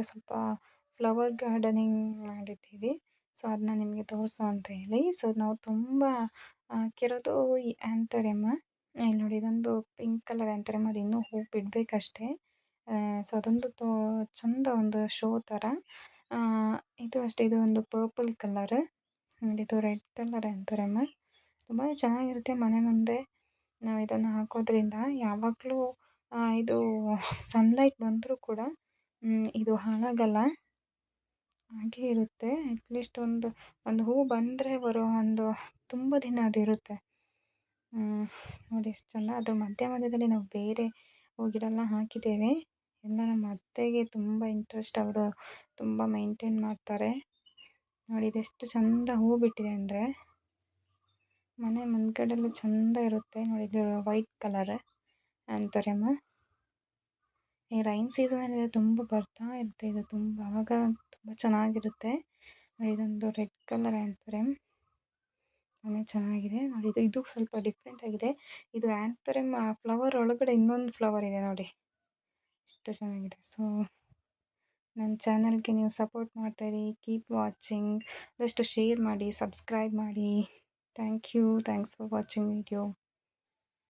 ಮನೆಯಿಂದ ಸ್ವಲ್ಪ flower gardening ಮಾಡಿದ್ದೀವಿ. ಸೊ ಅದನ್ನ ನಿಮಗೆ ತೋರಿಸೋ ಅಂತ ಹೇಳಿ. ಸೊ, ನಾವು ತುಂಬ ಹಾಕಿರೋದು ಈ ಆ್ಯಂಥರೆಮ್ಮ ಇಲ್ಲಿ ನೋಡಿ, ಇದೊಂದು ಪಿಂಕ್ ಕಲರ್ ಆ್ಯಂಥರೆಮ್ಮ ಅದು ಇನ್ನೂ ಹೂ ಬಿಡಬೇಕಷ್ಟೇ. ಸೊ, ಅದೊಂದು ತೋ, ಚಂದ ಒಂದು ಶೋ ಥರ. ಇದು ಅಷ್ಟೇ, ಇದು ಒಂದು ಪರ್ಪಲ್ ಕಲರ್. ಇದು ರೆಡ್ ಕಲರ್ ಆ್ಯಂಥರೆಮ್ಮ ತುಂಬ ಚೆನ್ನಾಗಿರುತ್ತೆ ಮನೆ ಮುಂದೆ. ನಾವು ಇದನ್ನು ಹಾಕೋದ್ರಿಂದ ಯಾವಾಗಲೂ ಇದು ಸನ್ಲೈಟ್ ಬಂದರೂ ಕೂಡ ಇದು ಹಾಳಾಗಲ್ಲ. ಹಾಗೇ ಇರುತ್ತೆ. ಅಟ್ಲೀಸ್ಟ್ ಒಂದು ಒಂದು ಹೂ ಬಂದರೆ ಬರೋ ಒಂದು ತುಂಬ ದಿನ ಅದಿರುತ್ತೆ ನೋಡಿ ಎಷ್ಟು ಚಂದ. ಅದ್ರ ಮಧ್ಯ ಮಧ್ಯದಲ್ಲಿ ನಾವು ಬೇರೆ ಹೂ ಗಿಡ ಎಲ್ಲ ಹಾಕಿದ್ದೇವೆ. ಎಲ್ಲ ನಮ್ಮ ಅತ್ತೆಗೆ ತುಂಬ ಇಂಟ್ರೆಸ್ಟ್ ಅವರು ತುಂಬ ಮೈಂಟೈನ್ ಮಾಡ್ತಾರೆ. ನೋಡಿ, ಇದೆಷ್ಟು ಚಂದ ಹೂ ಬಿಟ್ಟಿದೆ ಅಂದರೆ. ಮನೆ ಮುಂದ್ಗಡೆಲ್ಲ ಚೆಂದ ಇರುತ್ತೆ. ನೋಡಿ, ಇದು ವೈಟ್ ಕಲರ್ ಅಂತಾರೆ ರೈನ್ ಸೀಸನಲ್ಲಿ ತುಂಬ ಬರ್ತಾ ಇರುತ್ತೆ. ಇದು ತುಂಬ, ಆವಾಗ ತುಂಬ ಚೆನ್ನಾಗಿರುತ್ತೆ. ನೋಡಿ, ಇದೊಂದು ರೆಡ್ ಕಲರ್ ಆ್ಯಂಥರೆಮ್. ತುಂಬಾ ಚೆನ್ನಾಗಿದೆ. ನೋಡಿ, ಇದು ಇದು ಸ್ವಲ್ಪ ಡಿಫ್ರೆಂಟ್ ಆಗಿದೆ. ಇದು ಆ ಫ್ಲವರ್ ಒಳಗಡೆ ಇನ್ನೊಂದು ಫ್ಲವರ್ ಇದೆ ನೋಡಿ. ಎಷ್ಟು ಚೆನ್ನಾಗಿದೆ. ಸೊ, ನನ್ನ ಚಾನಲ್ಗೆ ನೀವು ಸಪೋರ್ಟ್ ಮಾಡ್ತಾಯಿರಿ ಕೀಪ್ ವಾಚಿಂಗ್. ಆದಷ್ಟು ಶೇರ್ ಮಾಡಿ, ಸಬ್ಸ್ಕ್ರೈಬ್ ಮಾಡಿ. Thank you. Thanks for watching video.